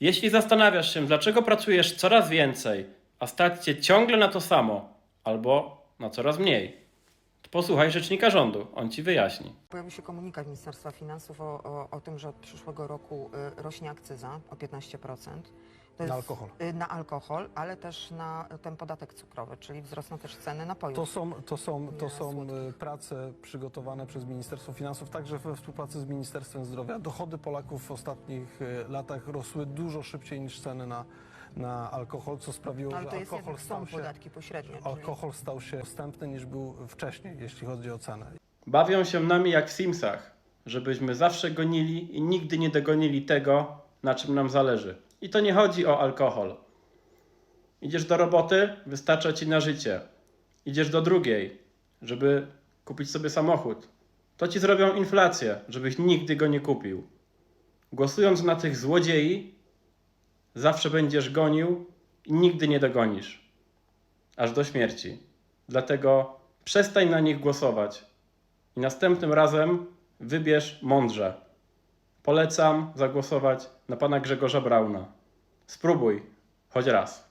Jeśli zastanawiasz się, dlaczego pracujesz coraz więcej, a stać ciągle na to samo, albo na coraz mniej, to posłuchaj rzecznika rządu, on ci wyjaśni. Pojawił się komunikat Ministerstwa Finansów o, o, o tym, że od przyszłego roku y, rośnie akcyza o 15%. Na alkohol. y, Na alkohol, ale też na ten podatek cukrowy, czyli wzrosną też ceny napojów. To są, to są, to są e, prace przygotowane przez Ministerstwo Finansów, także we współpracy z Ministerstwem Zdrowia. Dochody Polaków w ostatnich e, latach rosły dużo szybciej niż ceny na, na alkohol, co sprawiło, ale że to jest alkohol stał są się, podatki pośrednie. czyli- alkohol stał się dostępny niż był wcześniej, jeśli chodzi o cenę. Bawią się nami jak w Simsach, żebyśmy zawsze gonili i nigdy nie dogonili tego, na czym nam zależy. I to nie chodzi o alkohol. Idziesz do roboty, wystarcza ci na życie. Idziesz do drugiej, żeby kupić sobie samochód. To ci zrobią inflację, żebyś nigdy go nie kupił. Głosując na tych złodziei, zawsze będziesz gonił i nigdy nie dogonisz. Aż do śmierci. Dlatego przestań na nich głosować i następnym razem wybierz mądrze. Polecam zagłosować na pana Grzegorza Brauna. Spróbuj, choć raz.